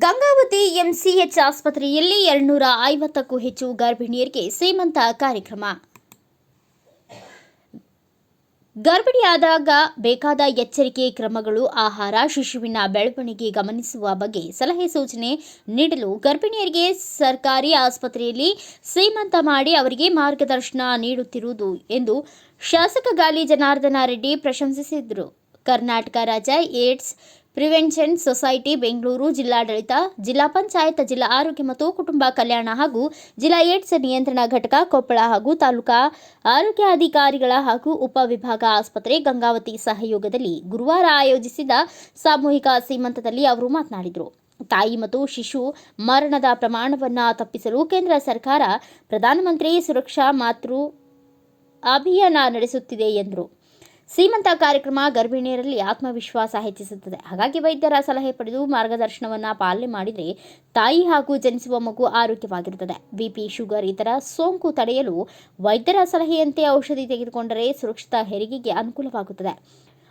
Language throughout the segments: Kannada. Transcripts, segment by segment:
ಕೆಎಂಸಿಎಚ್ ಆಸ್ಪತ್ರೆಯಲ್ಲಿ ಎರಡ್ನೂರ ಐವತ್ತಕ್ಕೂ ಹೆಚ್ಚು ಗರ್ಭಿಣಿಯರಿಗೆ ಸೀಮಂತ ಕಾರ್ಯಕ್ರಮ. ಗರ್ಭಿಣಿಯಾದಾಗ ಬೇಕಾದ ಎಚ್ಚರಿಕೆ ಕ್ರಮಗಳು, ಆಹಾರ, ಶಿಶುವಿನ ಬೆಳವಣಿಗೆ ಗಮನಿಸುವ ಬಗ್ಗೆ ಸಲಹೆ ಸೂಚನೆ ನೀಡಲು ಗರ್ಭಿಣಿಯರಿಗೆ ಸರ್ಕಾರಿ ಆಸ್ಪತ್ರೆಯಲ್ಲಿ ಸೀಮಂತ ಮಾಡಿ ಅವರಿಗೆ ಮಾರ್ಗದರ್ಶನ ನೀಡುತ್ತಿರುವುದು ಎಂದು ಶಾಸಕ ಗಾಲಿ ಜನಾರ್ದನ ರೆಡ್ಡಿ ಪ್ರಶಂಸಿಸಿದರು. ಕರ್ನಾಟಕ ರಾಜ್ಯ ಏಡ್ಸ್ ಪ್ರಿವೆನ್ಷನ್ ಸೊಸೈಟಿ ಬೆಂಗಳೂರು ಜಿಲ್ಲಾಡಳಿತ, ಜಿಲ್ಲಾ ಪಂಚಾಯತ್, ಜಿಲ್ಲಾ ಆರೋಗ್ಯ ಮತ್ತು ಕುಟುಂಬ ಕಲ್ಯಾಣ ಹಾಗೂ ಜಿಲ್ಲಾ ಏಡ್ಸ್ ನಿಯಂತ್ರಣ ಘಟಕ ಕೊಪ್ಪಳ ಹಾಗೂ ತಾಲೂಕಾ ಆರೋಗ್ಯಾಧಿಕಾರಿಗಳ ಹಾಗೂ ಉಪವಿಭಾಗ ಆಸ್ಪತ್ರೆ ಗಂಗಾವತಿ ಸಹಯೋಗದಲ್ಲಿ ಗುರುವಾರ ಆಯೋಜಿಸಿದ ಸಾಮೂಹಿಕ ಸೀಮಂತದಲ್ಲಿ ಅವರು ಮಾತನಾಡಿದರು. ತಾಯಿ ಮತ್ತು ಶಿಶು ಮರಣದ ಪ್ರಮಾಣವನ್ನು ತಪ್ಪಿಸಲು ಕೇಂದ್ರ ಸರ್ಕಾರ, ಪ್ರಧಾನಮಂತ್ರಿ ಸುರಕ್ಷಾ ಮಾತೃ ಅಭಿಯಾನ ನಡೆಸುತ್ತಿದೆ ಎಂದರು. ಸೀಮಂತ ಕಾರ್ಯಕ್ರಮ ಗರ್ಭಿಣಿಯರಲ್ಲಿ ಆತ್ಮವಿಶ್ವಾಸ ಹೆಚ್ಚಿಸುತ್ತದೆ. ಹಾಗಾಗಿ ವೈದ್ಯರ ಸಲಹೆ ಪಡೆದು ಮಾರ್ಗದರ್ಶನವನ್ನು ಪಾಲನೆ ಮಾಡಿದರೆ ತಾಯಿ ಹಾಗೂ ಜನಿಸುವ ಮಗು ಆರೋಗ್ಯವಾಗಿರುತ್ತದೆ. ಬಿಪಿ, ಶುಗರ್ ಇತರ ಸೋಂಕು ತಡೆಯಲು ವೈದ್ಯರ ಸಲಹೆಯಂತೆ ಔಷಧಿ ತೆಗೆದುಕೊಂಡರೆ ಸುರಕ್ಷಿತ ಹೆರಿಗೆಗೆ ಅನುಕೂಲವಾಗುತ್ತದೆ.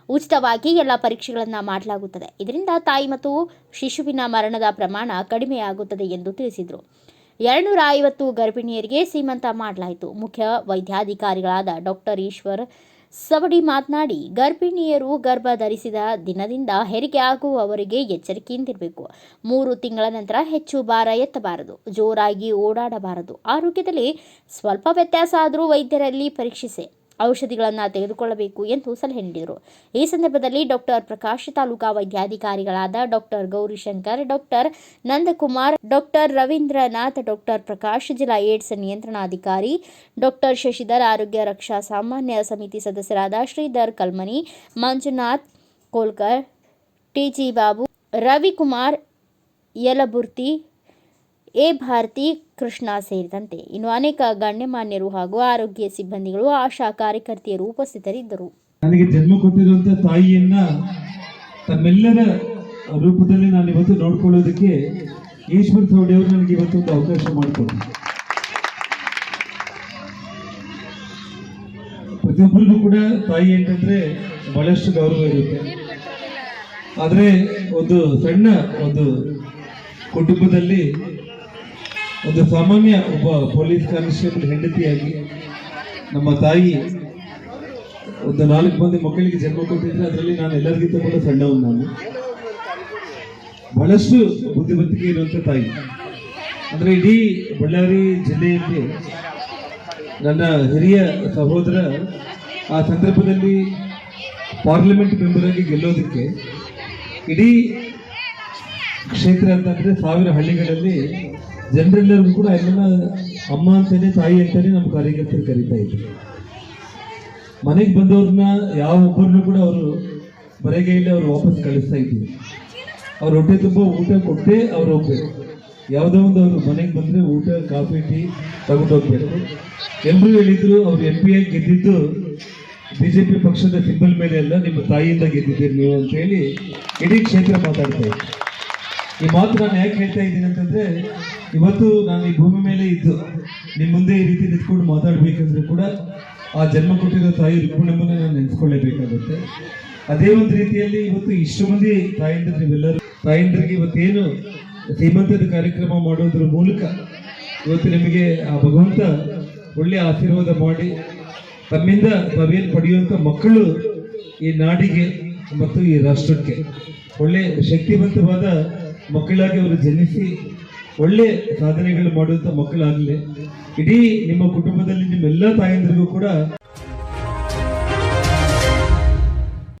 ಉಚಿತವಾಗಿ ಎಲ್ಲ ಪರೀಕ್ಷೆಗಳನ್ನು ಮಾಡಲಾಗುತ್ತದೆ. ಇದರಿಂದ ತಾಯಿ ಮತ್ತು ಶಿಶುವಿನ ಮರಣದ ಪ್ರಮಾಣ ಕಡಿಮೆಯಾಗುತ್ತದೆ ಎಂದು ತಿಳಿಸಿದರು. ಎರಡುನೂರ ಐವತ್ತು ಗರ್ಭಿಣಿಯರಿಗೆ ಸೀಮಂತ ಮಾಡಲಾಯಿತು. ಮುಖ್ಯ ವೈದ್ಯಾಧಿಕಾರಿಗಳಾದ ಡಾಕ್ಟರ್ ಈಶ್ವರ್ ಸವಡಿ ಮಾತನಾಡಿ, ಗರ್ಭಿಣಿಯರು ಗರ್ಭ ಧರಿಸಿದ ದಿನದಿಂದ ಹೆರಿಗೆ ಆಗುವವರಿಗೆ ಎಚ್ಚರಿಕೆಯಿಂದಿರಬೇಕು ಮೂರು ತಿಂಗಳ ನಂತರ ಹೆಚ್ಚು ಭಾರ ಎತ್ತಬಾರದು. ಜೋರಾಗಿ ಓಡಾಡಬಾರದು. ಆರೋಗ್ಯದಲ್ಲಿ ಸ್ವಲ್ಪ ವ್ಯತ್ಯಾಸ ಆದರೂ ವೈದ್ಯರಲ್ಲಿ ಪರೀಕ್ಷಿಸಿ. ಔಷಧಿಗಳನ್ನು ತೆಗೆದುಕೊಳ್ಳಬೇಕು ಎಂದು ಸಲಹೆ ನೀಡಿದರು. ಈ ಸಂದರ್ಭದಲ್ಲಿ doctor Prakash taluka ವೈದ್ಯಾಧಿಕಾರಿಗಳಾದ doctor Gaurishankar, doctor Nandakumar, doctor Ravindranath, doctor Prakash, ಜಿಲ್ಲಾ ಏಡ್ಸ್ ನಿಯಂತ್ರಣಾಧಿಕಾರಿ ಡಾಕ್ಟರ್ ಶಶಿಧರ್, ಆರೋಗ್ಯ ರಕ್ಷಾ ಸಾಮಾನ್ಯ ಸಮಿತಿ ಸದಸ್ಯರಾದ Shridhar Kalmani, Manjunath Kolkar T G Babu, Ravikumar Yalaburti A Bharati Krishna ಸೇರಿದಂತೆ ಇನ್ನು ಅನೇಕ ಗಣ್ಯಮಾನ್ಯರು ಹಾಗೂ ಆರೋಗ್ಯ ಸಿಬ್ಬಂದಿಗಳು ಆಶಾ ಕಾರ್ಯಕರ್ತೆಯರು ಉಪಸ್ಥಿತರಿದ್ದರು. ನನಗೆ ಜನ್ಮ ಕೊಟ್ಟಿರುವಂತ ತಾಯಿಯನ್ನ ತಮ್ಮೆಲ್ಲರ ರೂಪದಲ್ಲಿ ನಾನು ಇವತ್ತು ನೋಡ್ಕೊಳ್ಳೋದಕ್ಕೆ ಈಶ್ವರ್ ಸೌಡಿ ಅವರು ನನಗೆ ಇವತ್ತು ಒಂದು ಅವಕಾಶ ಮಾಡಿಕೊಡಿ ಪ್ರತಿಯೊಬ್ಬರಿಗೂ ಕೂಡ ತಾಯಿ ಅಂತಂದ್ರೆ ಬಹಳಷ್ಟು ಗೌರವ ಇರುತ್ತೆ. ಆದರೆ ಒಂದು ಸಣ್ಣ ಒಂದು ಕುಟುಂಬದಲ್ಲಿ ಒಂದು ಸಾಮಾನ್ಯ ಒಬ್ಬ ಪೊಲೀಸ್ ಕಾನ್ಸ್ಟೇಬಲ್ ಹೆಂಡತಿಯಾಗಿ ನಮ್ಮ ತಾಯಿ ಒಂದು ನಾಲ್ಕು ಮಂದಿ ಮಕ್ಕಳಿಗೆ ಜನ್ಮ ಕೊಟ್ಟಿದ್ರೆ ಅದರಲ್ಲಿ ನಾನು ಎಲ್ಲರಿಗಿಂತ ಕೂಡ ಸಣ್ಣವನು ನಾನು. ಬಹಳಷ್ಟು ಬುದ್ಧಿವಂತಿಕೆ ಇರುವಂಥ ತಾಯಿ. ಅಂದರೆ ಇಡೀ ಬಳ್ಳಾರಿ ಜಿಲ್ಲೆಯಲ್ಲಿ ನನ್ನ ಹಿರಿಯ ಸಹೋದರ ಆ ಸಂದರ್ಭದಲ್ಲಿ ಪಾರ್ಲಿಮೆಂಟ್ ಮೆಂಬರ್ ಆಗಿ ಗೆಲ್ಲೋದಕ್ಕೆ ಇಡೀ ಕ್ಷೇತ್ರ ಅಂತಂದರೆ ಸಾವಿರ ಹಳ್ಳಿಗಳಲ್ಲಿ ಜನರೆಲ್ಲರಿಗೂ ಕೂಡ ಎಲ್ಲ ಅಮ್ಮ ಅಂತಾನೆ, ತಾಯಿ ಅಂತಾನೆ ನಮ್ಮ ಕಾರ್ಯಕರ್ತರು ಕರಿತಾ ಇದ್ರು. ಮನೆಗೆ ಬಂದವ್ರನ್ನ ಯಾವ ಒಬ್ಬರನ್ನು ಕೂಡ ಅವರು ಬರೆಗೈಲಿ ಅವ್ರು ವಾಪಸ್ ಕಳಿಸ್ತಾ ಇದ್ರು. ಅವ್ರ ಹೊಟ್ಟೆ ತುಂಬ ಊಟ ಕೊಟ್ಟೆ ಅವ್ರು ಹೋಗ್ಬೇಕು. ಯಾವುದೋ ಒಂದು ಅವರು ಮನೆಗೆ ಬಂದರೆ ಊಟ, ಕಾಫಿ, ಟೀ ತಗೊಂಡು ಹೋಗ್ಬೇಕು. ಎಲ್ಲರೂ ಹೇಳಿದ್ರು, ಅವ್ರು ಎಂ ಪಿ ಆಗಿ ಗೆದ್ದಿದ್ದು ಬಿ ಜೆ ಪಿ ಪಕ್ಷದ ಸಿಂಬಲ್ ಮೇಲೆ ಎಲ್ಲ ನಿಮ್ಮ ತಾಯಿಯಿಂದ ಗೆದ್ದಿದ್ದೀರಿ ನೀವು ಅಂತ ಹೇಳಿ ಇಡೀ ಕ್ಷೇತ್ರ ಮಾತಾಡ್ತಾ ಇದ್ರು. ಈ ಮಾತು ನಾನು ಯಾಕೆ ಹೇಳ್ತಾ ಇದ್ದೀನಿ ಅಂತಂದ್ರೆ ಇವತ್ತು ನಾನು ಈ ಭೂಮಿ ಮೇಲೆ ಇದ್ದು ನಿಮ್ಮ ಮುಂದೆ ಈ ರೀತಿ ನಿಂತ್ಕೊಂಡು ಮಾತಾಡ್ಬೇಕಂದ್ರೆ ಕೂಡ ಆ ಜನ್ಮ ಕೊಟ್ಟಿರೋ ತಾಯಿ ರುಕ್ಮಿಣಮ್ಮನ ನಾನು ನೆನೆಸ್ಕೊಳ್ಳೇಬೇಕಾಗುತ್ತೆ. ಅದೇ ಒಂದು ರೀತಿಯಲ್ಲಿ ಇವತ್ತು ಇಷ್ಟು ಮಂದಿ ತಾಯಿಂದ್ರೆ, ನೀವೆಲ್ಲರೂ ತಾಯಂದ್ರಿಗೆ ಇವತ್ತೇನು ಶ್ರೀಮಂತದ ಕಾರ್ಯಕ್ರಮ ಮಾಡೋದ್ರ ಮೂಲಕ ಇವತ್ತು ನಿಮಗೆ ಆ ಭಗವಂತ ಒಳ್ಳೆ ಆಶೀರ್ವಾದ ಮಾಡಿ ತಮ್ಮಿಂದ ತಾವೇನು ಪಡೆಯುವಂಥ ಮಕ್ಕಳು ಈ ನಾಡಿಗೆ ಮತ್ತು ಈ ರಾಷ್ಟ್ರಕ್ಕೆ ಒಳ್ಳೆ ಶಕ್ತಿವಂತವಾದ ಮಕ್ಕಳಾಗಿ ಅವರು ಜನಿಸಿ ಒಳ್ಳೆ ಸಾಧನೆಗಳು ಮಾಡುವಂತ ಮಕ್ಕಳಾಗಲಿ ಇಡೀ ನಿಮ್ಮ ಕುಟುಂಬದಲ್ಲಿ ನಿಮ್ಮೆಲ್ಲ ತಾಯಂದಿರಿಗೂ ಕೂಡ